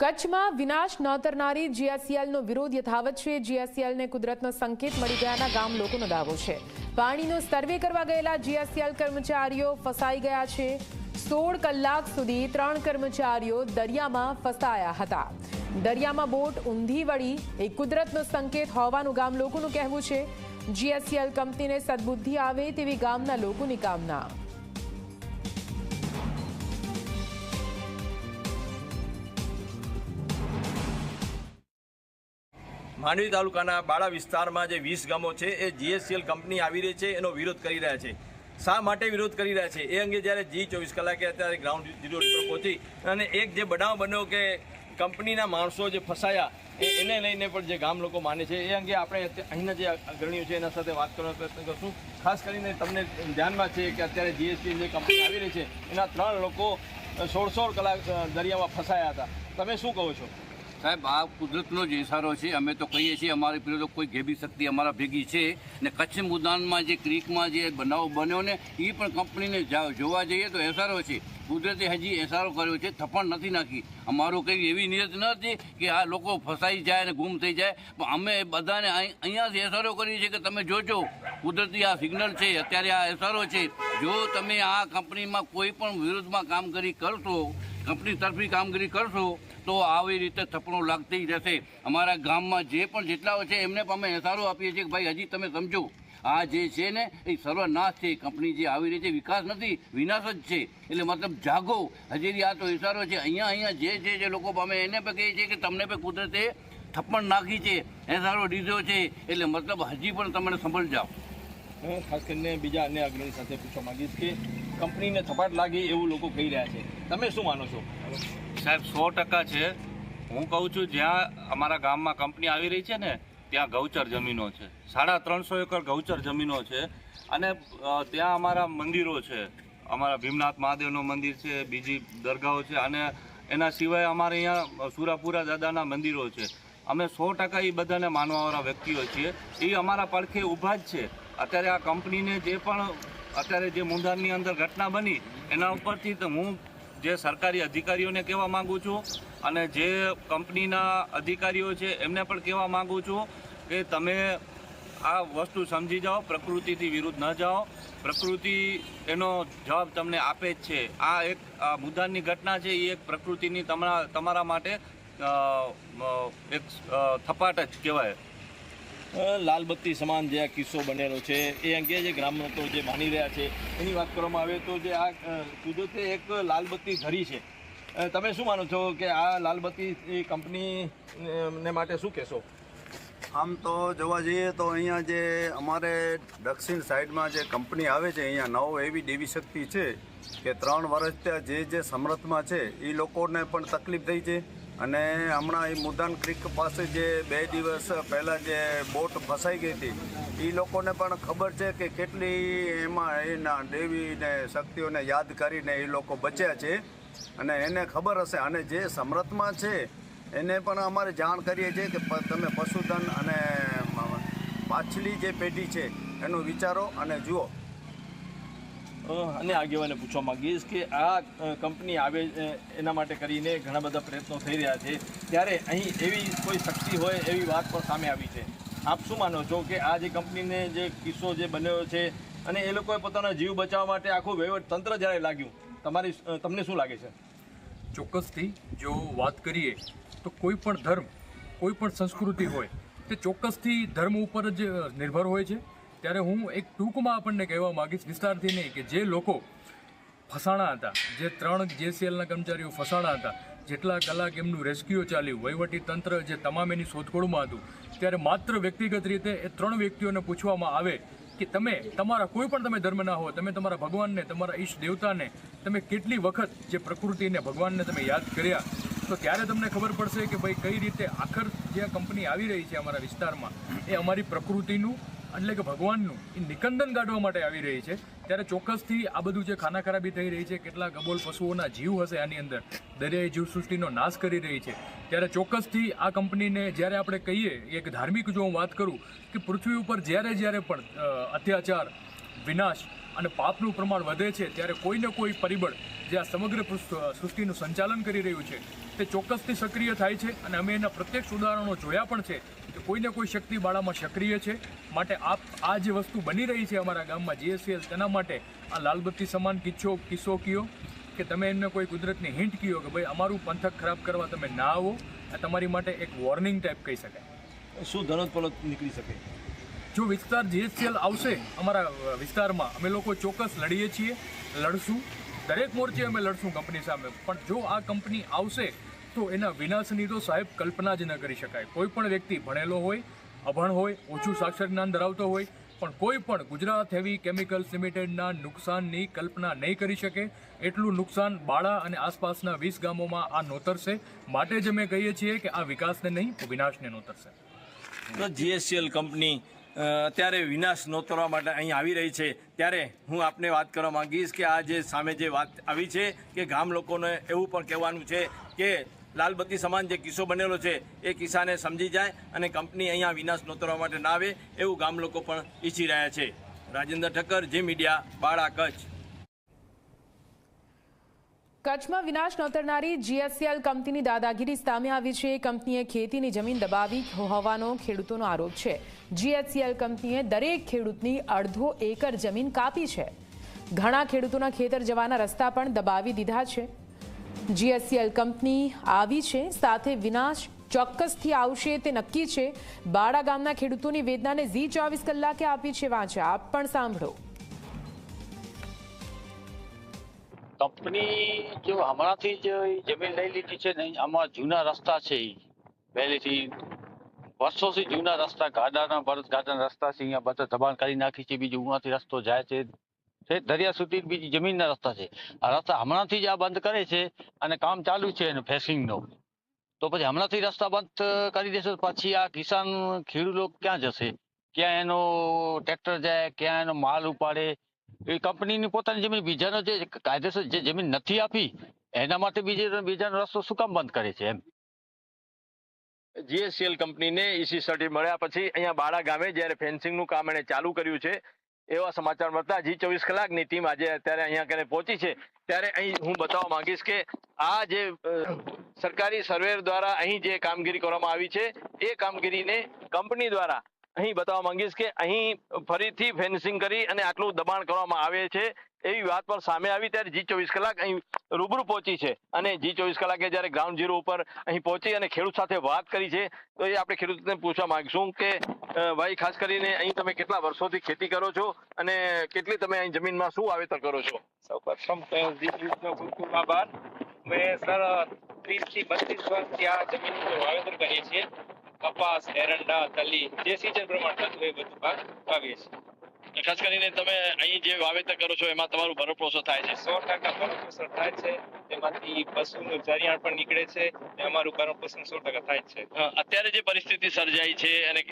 કચ્છમાં વિનાશ નોતરનારી જીએસસીએલનો વિરોધ યથાવત છે. જીએસસીએલને કુદરતનો સંકેત મળી ગયાના ગામ લોકોનો દાવો છે. પાણીનો સર્વે કરવા ગયેલા જીએસસીએલ કર્મચારીઓ ફસાઈ ગયા છે. સોળ કલાક સુધી ત્રણ કર્મચારીઓ દરિયામાં ફસાયા હતા. દરિયામાં બોટ ઊંધી વળી એ કુદરતનો સંકેત હોવાનું ગામ લોકોનું કહેવું છે. જીએસસીએલ કંપનીને સદબુદ્ધિ આવે તેવી ગામના લોકોની કામના. માંડવી તાલુકાના બાળા વિસ્તારમાં જે વીસ ગામો છે, એ જીએસસીએલ કંપની આવી રહી છે, એનો વિરોધ કરી રહ્યા છે. શા માટે વિરોધ કરી રહ્યા છે? એ અંગે જ્યારે જી ચોવીસ કલાકે અત્યારે ગ્રાઉન્ડ ઝીરો પર પહોંચી અને એક જે બનાવ બન્યો કે કંપનીના માણસો જે ફસાયા એને લઈને પણ જે ગામ લોકો માને છે, એ અંગે આપણે અહીંના જે અગ્રણીઓ છે, એના સાથે વાત કરવાનો પ્રયત્ન કરશું. ખાસ કરીને તમને ધ્યાનમાં છે કે અત્યારે જીએસટી જે કંપની આવી રહી છે, એના ત્રણ લોકો સોળ સોળ કલાક દરિયામાં ફસાયા હતા. તમે શું કહો છો? સાહેબ, આ કુદરતનો જ ઇશારો છે. અમે તો કહીએ છીએ, અમારી પેલો કોઈ ઘેબી શક્તિ અમારા ભેગી છે. ને કચ્છ મુદાનમાં જે ક્રીકમાં જે બનાવ બન્યો ને એ પણ કંપનીને જોવા જઈએ તો એસારો છે. કુદરતે હજી એસારો કર્યો છે થપ્પણ નથી નાખી. અમારું કંઈ એવી નિયત ન હતી કે આ લોકો ફસાઈ જાય અને ગુમ થઈ જાય. પણ અમે બધાને અહીં- અહીંયાથી એસારો કરીએ છીએ કે તમે જોજો, કુદરતી આ સિગ્નલ છે, અત્યારે આ એસારો છે. જો તમે આ કંપનીમાં કોઈ પણ વિરોધમાં કામગીરી કરશો, કંપની તરફી કામગીરી કરશો તો આવી રીતે થપણું લાગતી રહેશે. અમારા ગામમાં જે પણ જેટલા છે, એમને પણ અમે એસારો આપીએ છીએ કે ભાઈ, હજી તમે સમજો, આ જે છે ને, એ સર્વનાશ છે. કંપની જે આવી રહી છે વિકાસ નથી, વિનાશ જ છે. એટલે મતલબ જાગો. હજી આ તો ઇશારો છે. અહીંયા અહીંયા જે જે જે લોકો અમે એને પણ કહીએ છીએ કે તમને પણ કુદરતે થપ્પણ નાખી છે. એસારો દીધો છે. એટલે મતલબ હજી પણ તમને સંભળ જાઓ. હું ખાસ કરીને બીજા અન્ય અગ્રણી સાથે પૂછવા માગીશ કે કંપનીને થપાટ લાગી એવું લોકો કહી રહ્યા છે. તમે શું માનો છો? સાહેબ, સો ટકા છે. હું કહું છું, જ્યાં અમારા ગામમાં કંપની આવી રહી છે ને, ત્યાં ગૌચર જમીનો છે. સાડા ત્રણસો એકર ગૌચર જમીનો છે અને ત્યાં અમારા મંદિરો છે. અમારા ભીમનાથ મહાદેવનું મંદિર છે, બીજી દરગાહો છે અને એના સિવાય અમારે અહીંયા સુરાપુરા દાદાના મંદિરો છે. અમે સો ટકા એ બધાને માનવાવાળા વ્યક્તિઓ છીએ. એ અમારા પડખે ઊભા જ છે. અત્યારે આ કંપનીને જે પણ, અત્યારે જે મુંદારની અંદર ઘટના બની, એના ઉપરથી હું જે સરકારી અધિકારીઓને કહેવા માંગુ છું અને જે કંપનીના અધિકારીઓ છે, એમને પણ કહેવા માગું છું કે તમે આ વસ્તુ સમજી જાઓ, પ્રકૃતિથી વિરુદ્ધ ન જાઓ. પ્રકૃતિ એનો જવાબ તમને આપે જ છે. આ એક મુદ્દાની ઘટના છે એ એક પ્રકૃતિની તમારા તમારા માટે એક થપાટ જ કહેવાય. લાલબત્તી સમાન જે આ કિસ્સો બનેલો છે, એ અંગે જે ગ્રામતો જે માની રહ્યા છે, એની વાત કરવામાં આવે તો જે આ કુદરતે એક લાલબત્તી ધરી છે. તમે શું માનો છો કે આ લાલબત્તી કંપની ને માટે શું કહેશો? આમ તો જોવા જઈએ તો અહીંયા જે અમારે દક્ષિણ સાઈડમાં જે કંપની આવે છે, અહીંયા નવ એવી દેવી શક્તિ છે કે ત્રણ વર્ષ ત્યાં જે જે સમર્થમાં છે, એ લોકોને પણ તકલીફ થઈ છે. અને હમણાં એ મુદાન ક્રિક પાસે જે બે દિવસ પહેલાં જે બોટ ફસાઈ ગઈ હતી એ લોકોને પણ ખબર છે કે કેટલી એમાં એના દેવીને શક્તિઓને યાદ કરીને એ લોકો બચ્યા છે. અને એને ખબર હશે. અને જે સમરથમાં છે, એને પણ અમારે જાણ કરીએ છીએ કે તમે પશુધન અને પાછલી જે પેઢી છે, એનું વિચારો અને જુઓ. અને આગેવાને પૂછવા માંગીશ કે આ કંપની આવે એના માટે કરીને ઘણા બધા પ્રયત્નો થઈ રહ્યા છે. ત્યારે અહીં એવી કોઈ શક્તિ હોય એવી વાત પણ સામે આવી છે. આપ શું માનો છો કે આ જે કંપનીને જે કિસ્સો જે બન્યો છે અને એ લોકોએ પોતાનો જીવ બચાવવા માટે આખું વહીવટ તંત્ર જ્યારે લાગ્યું, તમારી તમને શું લાગે છે? ચોક્કસથી જો વાત કરીએ તો કોઈ પણ ધર્મ, કોઈ પણ સંસ્કૃતિ હોય, તે ચોક્કસથી ધર્મ ઉપર જ નિર્ભર હોય છે. ત્યારે હું એક ટૂંકમાં આપણને કહેવા માગીશ વિસ્તારથી નહીં કે જે લોકો ફસાણા હતા, જે ત્રણ જેસીએલના કર્મચારીઓ ફસાણા હતા, જેટલા કલાક એમનું રેસ્ક્યુ ચાલ્યું, વહીવટી તંત્ર જે તમામ એની શોધખોળમાં હતું, ત્યારે માત્ર વ્યક્તિગત રીતે એ ત્રણ વ્યક્તિઓને પૂછવામાં આવે કે તમે, તમારા કોઈ પણ તમે ધર્મ ના હો, તમે તમારા ભગવાનને, તમારા ઈષ્ટ દેવતાને, તમે કેટલી વખત જે પ્રકૃતિને ભગવાનને તમે યાદ કર્યા? તો ત્યારે તમને ખબર પડશે કે ભાઈ કઈ રીતે આખર જે કંપની આવી રહી છે અમારા વિસ્તારમાં, એ અમારી પ્રકૃતિનું એટલે કે ભગવાનનું, એ નિકંદન કાઢવા માટે આવી રહી છે. ત્યારે ચોક્કસથી આ બધું જે ખાના ખરાબી થઈ રહી છે કેટલાક અબોલ પશુઓના જીવ હશે આની અંદર, દરિયાઈ જીવસૃષ્ટિનો નાશ કરી રહી છે. ત્યારે ચોક્કસથી આ કંપનીને જ્યારે આપણે કહીએ, એક ધાર્મિક જો હું વાત કરું, કે પૃથ્વી ઉપર જ્યારે જ્યારે પણ અત્યાચાર, વિનાશ અને પાપનું પ્રમાણ વધે છે, ત્યારે કોઈને કોઈ પરિબળ જે આ સમગ્ર સૃષ્ટિનું સંચાલન કરી રહ્યું છે, તે ચોક્કસથી સક્રિય થાય છે અને અમે એના પ્રત્યક્ષ ઉદાહરણો જોયા પણ છે. કે કોઈને કોઈ શક્તિ બાળામાં સક્રિય છે. માટે આપ આ જે વસ્તુ બની રહી છે અમારા ગામમાં જીએસસીએલ તેના માટે આ લાલબત્તી સમાન કિસ્સો કિસ્સો કયો? કે તમે એમને કોઈ કુદરતની હિન્ટ કયો કે ભાઈ અમારું પંથક ખરાબ કરવા તમે ના આવો? આ તમારી માટે એક વોર્નિંગ ટાઈપ કહી શકાય. શું ધનોત પલત નીકળી શકે? જો વિસ્તાર જીએસસીએલ આવશે અમારા વિસ્તારમાં અમે લોકો ચોક્કસ લડીએ છીએ લડશું. દરેક મોરચે અમે લડશું કંપની સામે. પણ જો આ કંપની આવશે તો એના વિનાશની તો સાહેબ કલ્પના જ ન કરી શકાય. કોઈ પણ વ્યક્તિ ભણેલો હોય, અભણ હોય, ઓછું સાક્ષર જ્ઞાન ધરાવતો હોય, પણ કોઈ પણ ગુજરાત હેવી કેમિકલ્સ લિમિટેડના નુકસાનની કલ્પના નહીં કરી શકે. એટલું નુકસાન બાળા અને આસપાસના વીસ ગામોમાં આ નોતરશે. માટે જ અમે કહીએ છીએ કે આ વિકાસને નહીં વિનાશને નોતરશે. તો જીએસસીએલ કંપની અત્યારે વિનાશ નોતરવા માટે અહીં આવી રહી છે. ત્યારે હું આપને વાત કરવા માંગીશ કે આ જે સામે જે વાત આવી છે કે ગામ લોકોને એવું પણ કહેવાનું છે કે લાલબત્તી સમાન જે કિસ્સો બનેલો છે, એ કિસ્સાને સમજી જાય અને કંપની અહીંયા વિનાશ નોતરવા માટે ના આવે એવું ગામ લોકો પણ ઈચ્છી રહ્યા છે. રાજેન્દ્ર ઠક્કર, જે મીડિયા, બાળા કચ્છ. કચ્છમાં વિનાશ નોતરનારી જીએસસીએલ કંપનીની દાદાગીરી સામે આવી છે. કંપનીએ ખેતીની જમીન દબાવી હોવાનો ખેડૂતોનો આરોપ છે. જીએસસીએલ કંપનીએ દરેક ખેડૂતની અડધો એકર જમીન કાપી છે. ઘણા ખેડૂતોના ખેતર જવાના રસ્તા પણ દબાવી દીધા છે. જીએસસીએલ કંપની આવી છે, સાથે વિનાશ ચોક્કસથી આવશે તે નક્કી છે. બાળા ગામના ખેડૂતોની વેદનાને ઝી ચોવીસ કલાકે આપી છે વાંચે. આપ પણ સાંભળો. કંપની જો હમણાંથી જ જમીન લઈ લીધી છે ને, આમાં જૂના રસ્તા છે પહેલેથી વર્ષોથી જૂના રસ્તા, ગાડાના ભરત ગાડાના રસ્તા છે, અહીંયા બધા દબાણ કરી નાખી છે, બીજું ઉણાથી રસ્તો જાય છે. દરિયા સુધી બીજી જમીનના રસ્તા છે. આ રસ્તા હમણાંથી જ આ બંધ કરે છે અને કામ ચાલુ છે એનું ફેસિંગનું. તો પછી હમણાંથી રસ્તા બંધ કરી દેશે પછી આ કિસાન ખેડૂત ક્યાં જશે? ક્યાં એનો ટ્રેક્ટર જાય, ક્યાં એનો માલ ઉપાડે? એ કંપનીની પોતાની જમીન, બીજાનો જે કાયદેસર જે જમીન નથી આપી, એના માટે બીજે બીજાનો રસ્તો શું કામ બંધ કરે છે એમ? જીએસસીએલ કંપનીને ઈસી સર્ટી મળ્યા પછી અહીંયા બાળા ગામે જ્યારે ફેન્સિંગનું કામ એણે ચાલુ કર્યું છે એવા સમાચાર મળતા જી ચોવીસ કલાકની ટીમ આજે અત્યારે અહીંયા કને પહોંચી છે. ત્યારે અહીં હું બતાવવા માંગીશ કે આ જે સરકારી સર્વેર દ્વારા અહીં જે કામગીરી કરવામાં આવી છે, એ કામગીરીને કંપની દ્વારા અહીં બતાવવા માંગીશ કે અહીં ફરીથી ફેન્સિંગ કરી અને આટલું દબાણ કરવામાં આવે છે. એવી વાત પણ સામે આવી ત્યારે જી ચોવીસ કલાક અહીં રૂબરૂ પહોંચી છે. અને જી ચોવીસ કલાકે જ્યારે ગ્રાઉન્ડ ઝીરો ઉપર અહીં પહોંચી અને ખેડૂત સાથે વાત કરી છે, તો એ આપણે ખેડૂતને પૂછવા માંગીશું કે ભાઈ, ખાસ કરીને અહીં તમે કેટલા વર્ષોથી ખેતી કરો છો અને કેટલી તમે અહીં જમીનમાં શું વાવેતર કરો છો? સૌ પ્રથમ આભાર. મેં સર ત્રીસથી બત્રીસ વર્ષથી આ જમીનનું વાવેતર કરીએ છીએ. કપાસ, એરંડા, તલી, જે સિઝન પ્રમાણે થતું એ બધું પાક વાવીએ છીએ. ખાસ કરીને તમે અહીં જે વાવેતર કરો છો એમાં તમારું ભરપોષો થાય છે. સો ટકા ભરણપોષણ થાય છે. તેમાંથી પશુનું જરિયાણ પણ નીકળે છે ને અમારું ભરણપોષણ સો ટકા થાય છે. અત્યારે જે પરિસ્થિતિ સર્જાઈ છે અને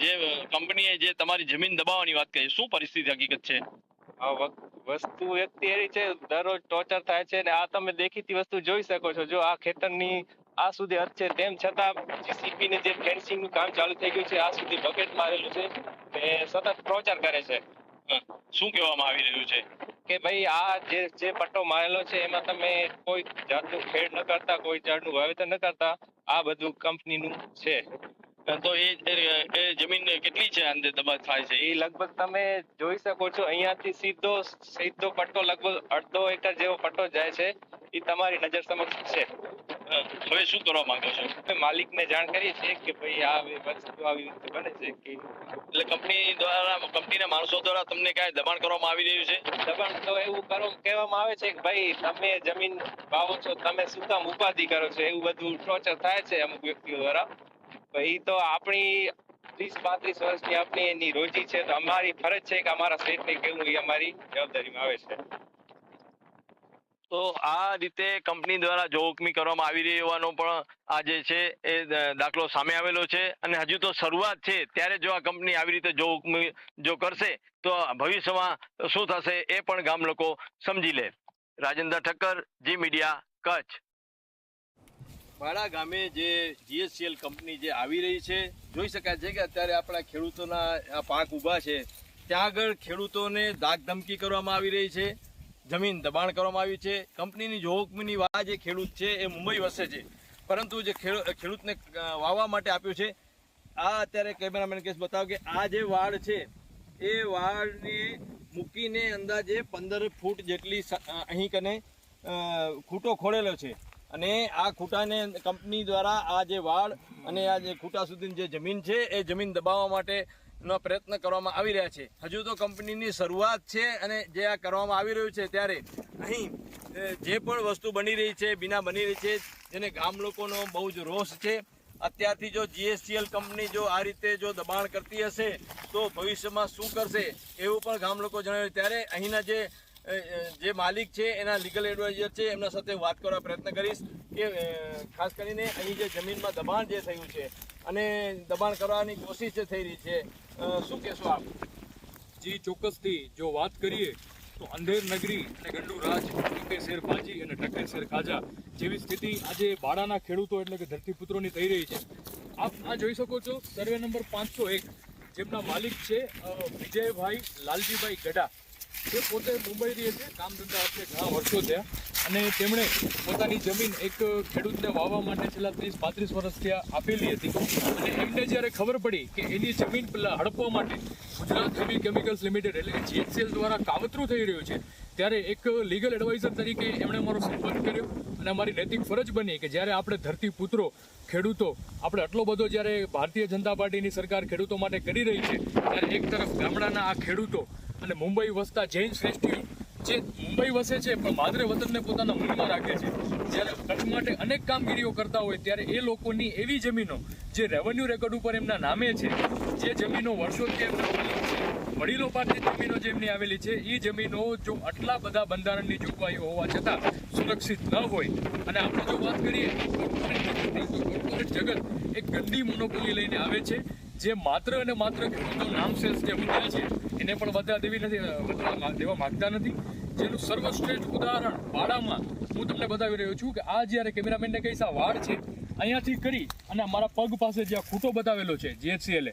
જે કંપનીએ જે તમારી જમીન દબાવવાની વાત કરી શું પરિસ્થિતિ હકીકત છે? વસ્તુ એક એવી છે દરરોજ ટોર્ચર થાય છે ને આ તમે દેખીતી વસ્તુ જોઈ શકો છો. જો આ ખેતરની આ સુધી હદ છે તેમ છતાં જીસીપી ને જે ફેન્સિંગનું કામ ચાલુ થઈ ગયું છે આ સુધી બકેટ મારેલું છે ને સતત પ્રચાર કરે છે. શું કહેવામાં આવી રહ્યું છે? કે ભાઈ આ જે જે પટ્ટો મારેલો છે એમાં તમે કોઈ જાતનું ખેડ ન કરતા કોઈ જાતનું વાવેતર ન કરતા આ બધું કંપનીનું છે. તો એ એ- એ જમીન કેટલી છે અંદર દબાણ થાય છે? એ લગભગ તમે જોઈ શકો છો અહીંયાથી સીધો સીધો પટ્ટો લગભગ અડધો એકર જેવો પટ્ટો જાય છે એ તમારી નજર સમક્ષ છે. હવે શું કરવા માંગો છો? માલિકને જાણ કરીએ છીએ કે ભાઈ આ વસ્તુ આવી રીતે બને છે કે એટલે કંપની દ્વારા કંપનીના માણસો દ્વારા તમને કાંઈ દબાણ કરવામાં આવી રહ્યું છે? દબાણ તો એવું કરો કહેવામાં આવે છે કે ભાઈ તમે જમીન વાવો છો તમે શું કામ ઉપાધિ કરો છો? એવું બધું ટોર્ચર થાય છે અમુક વ્યક્તિઓ દ્વારા. ભાઈ તો આપણી ત્રીસ પાંત્રીસ વર્ષની આપણી એની રોજી છે તો અમારી ફરજ છે કે અમારા શેઠને કેવું એ અમારી જવાબદારીમાં આવે છે. તો આ રીતે કંપની દ્વારા જોખમી કરવામાં આવી રહી હોવાનો પણ આ જે છે એ દાખલો સામે આવેલો છે. અને હજુ તો શરૂઆત છે, ત્યારે જો આ કંપની આવી રીતે જોખમી, જો કરશે, તો ભવિષ્યમાં શું થશે એ પણ ગામ લોકો સમજી લે. Rajendra Thakkar, G media, Kutch. વાડા ગામે જે જીએસસીએલ કંપની જે આવી રહી છે, જોઈ શકાય છે કે અત્યારે આપણા ખેડૂતોના પાક ઊભા છે. ત્યાં આગળ ખેડૂતોને ધમકી કરવામાં આવી રહી છે. જમીન દબાણ કરવામાં આવી છે. કંપનીની જોખમીની વાત જે ખેડૂત છે એ મુંબઈ વસે છે. પરંતુ જે ખેડૂ- ખેડૂતને વાવવા માટે આપ્યું છે, આ અત્યારે કેમેરામેન કેસ બતાવો કે આ જે વાડ છે, એ વાડને મૂકીને અંદાજે પંદર ફૂટ જેટલી અહીં કને ખૂટો ખોળેલો છે. અને આ ખૂંટાને કંપની દ્વારા આ જે વાડ અને આ જે ખૂંટા સુધીની જે જમીન છે, એ જમીન દબાવવા માટેનો પ્રયત્ન કરવામાં આવી રહ્યા છે. હજુ તો કંપનીની શરૂઆત છે અને જે આ કરવામાં આવી રહ્યું છે ત્યારે અહીં જે પણ વસ્તુ બની રહી છે, બીના બની રહી છે, જેને ગામ લોકોનો બહુ જ રોષ છે. અત્યારથી જો જીએસટીએલ કંપની જો આ રીતે જો દબાણ કરતી હશે, તો ભવિષ્યમાં શું કરશે એવું પણ ગામ લોકો જણાવ્યું ત્યારે અહીંના જે જે માલિક છે, એના લીગલ એડવાઇઝર છે, એમના સાથે વાત કરવા પ્રયત્ન કરીશ કે ખાસ કરીને અહીં જે જમીનમાં દબાણ જે થયું છે અને દબાણ કરવાની કોશિશ થઈ રહી છે. શું કહેશો આપ? જી, ચોક્કસથી. જો વાત કરીએ, તો અંધેર નગરી અને ગંડુ રાજ ટકે શેર ભાજી અને ટકે શેર ખાજા જેવી સ્થિતિ આજે બાળાના ખેડૂતો એટલે કે ધરતીપુત્રોની થઈ રહી છે. આપ આ જોઈ શકો છો, સર્વે નંબર પાંચસો એક, જેમના માલિક છે વિજયભાઈ લાલજીભાઈ ગઢા. તે પોતે મુંબઈ રહે છે કામ ધંધા અર્થે ઘણા વર્ષો થયા. અને તેમણે પોતાની જમીન એક ખેડૂતને વાવવા માટે છેલ્લા ત્રીસ, પાંત્રીસ વર્ષ ત્યાં આપેલી હતી. અને એમને જ્યારે ખબર પડી કે એની જમીન હડપવા માટે ગુજરાત હેવી કેમિકલ્સ લિમિટેડ એટલે જીએચસીએલ દ્વારા કાવતરું થઈ રહ્યું છે, ત્યારે એક લીગલ એડવાઇઝર તરીકે એમણે મારો સંપર્ક કર્યો અને અમારી નૈતિક ફરજ બની કે જ્યારે આપણે ધરતી પુત્રો, ખેડૂતો, આપણે આટલો બધો જ્યારે ભારતીય જનતા પાર્ટીની સરકાર ખેડૂતો માટે કરી રહી છે, ત્યારે એક તરફ ગામડાના આ ખેડૂતો અને મુંબઈ વસતા જૈન શ્રેષ્ઠીઓ જે મુંબઈ વસે છે, પણ માદરે વતનને પોતાના મૂળમાં રાખે છે. જ્યારે કચ્છ માટે અનેક કામગીરીઓ કરતા હોય, ત્યારે એ લોકોની એવી જમીનો જે રેવન્યુ રેકોર્ડ ઉપર એમના નામે છે, જે જમીનો વર્ષોથી એમના વડીલો પાસે જમીનો જે એમની આવેલી છે એ જમીનો જો આટલા બધા બંધારણની જોગવાઈઓ હોવા છતાં સુરક્ષિત ન હોય. અને આપણે જો વાત કરીએ કોર્પોરેટ જગત એક ગંદી મોનોપોલી લઈને આવે છે. જે માત્ર અને માત્ર ખેડૂતો નામશેષ જે મૂક્યા છે, એને પણ વધવા દેવી નથી દેવા માંગતા નથી. જેનું સર્વશ્રેષ્ઠ ઉદાહરણ વાડામાં હું તમને બતાવી રહ્યો છું કે આ જ્યારે કેમેરામેનને કહીશ, આ વાડ છે, અહીંયાથી કરી અને મારા પગ પાસે જ્યાં ખૂટો બતાવેલો છે જીએચસીએલે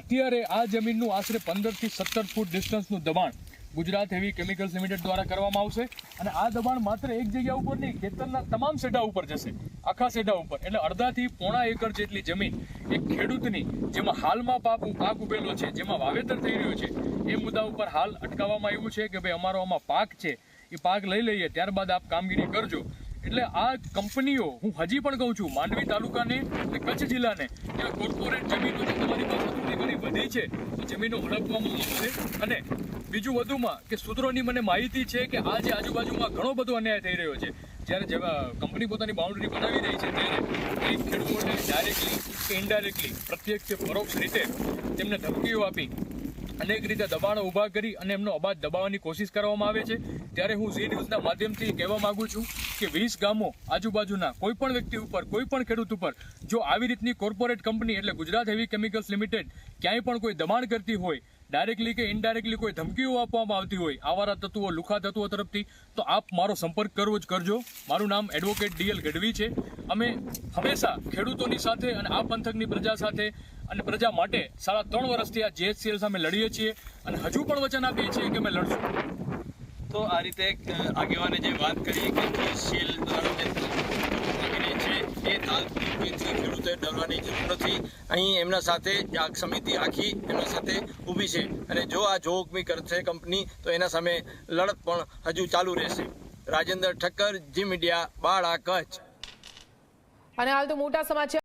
અત્યારે આ જમીનનું આશરે પંદરથી સત્તર ફૂટ ડિસ્ટન્સનું દબાણ ગુજરાત હેવી કેમિકલ્સ લિમિટેડ દ્વારા કરવામાં આવશે અને આ દબાણ માત્ર એક જગ્યા ઉપર નહીં, ખેતરના તમામ સેડા ઉપર જશે. આખા સેડા ઉપર. એટલે અડધાથી પોણા એકર જેટલી જમીન એક ખેડૂતની, જેમાં હાલમાં પાક પાક ઉભેલો છે, જેમાં વાવેતર થઈ રહ્યું છે, એ મુદ્દા ઉપર હાલ અટકાવવામાં આવ્યું છે કે ભાઈ અમારો આમાં પાક છે, એ પાક લઈ લઈએ, ત્યારબાદ આપ કામગીરી કરજો. એટલે આ કંપનીઓ, હું હજી પણ કહું છું, માંડવી તાલુકાને અને કચ્છ જિલ્લાને ત્યાં કોર્પોરેટ જમીનો જે તમારી પાસે થોડી ઘણી વધી છે, તો જમીનો હડપવામાં આવશે અને બીજું વધુમાં કે સૂત્રોની મને માહિતી છે કે આજે આજુબાજુમાં ઘણો બધો અન્યાય થઈ રહ્યો છે. જ્યારે જેવા કંપની પોતાની બાઉન્ડ્રી બનાવી રહી છે, ત્યારે એ ખેડૂતોને ડાયરેક્ટલી કે ઇનડાયરેક્ટલી પ્રત્યક્ષ કે પરોક્ષ રીતે તેમને ધમકીઓ આપી, અનેક રીતે દબાણો ઊભા કરી અને એમનો અવાજ દબાવવાની કોશિશ કરવામાં આવે છે. ત્યારે હું ઝી ન્યૂઝના માધ્યમથી કહેવા માગું છું કે વીસ ગામો આજુબાજુના કોઈ પણ વ્યક્તિ ઉપર, કોઈ પણ ખેડૂત ઉપર, જો આવી રીતની કોર્પોરેટ કંપની એટલે ગુજરાત હેવી કેમિકલ્સ લિમિટેડ ક્યાંય પણ કોઈ દબાણ કરતી હોય ડાયરેક્ટલી કે ઇનડાયરેક્ટલી કોઈ ધમકીઓ આપવામાં આવતી હોય, આવારા તત્વો, લુખા તત્વો તરફથી, તો આપ મારો સંપર્ક કરવો જ કરજો. મારું નામ એડવોકેટ ડીએલ ગઢવી છે. અમે હંમેશા ખેડૂતોની સાથે અને આ પંથકની પ્રજા સાથે અને પ્રજા માટે સાડા ત્રણ વર્ષથી આ જીએચસીએલ સામે લડીએ છીએ અને હજુ પણ વચન આપીએ છીએ કે અમે લડશું. તો આ રીતે આગેવાને જે વાત કરી કે જીએસસીએલ દ્વારા એ તાલથી ખેડૂતોએ ડરવાની જરૂર નથી. અહીં એમના સાથે આ સમિતિ આખી એમના સાથે ઊભી છે. અને જો આ જોખમી કરશે કંપની, તો એના સામે લડત પણ હજુ ચાલુ રહેશે. રાજેન્દ્ર ઠક્કર, જી મીડિયા, બાળા કચ્છ. અને હાલ તો મોટા સમાચાર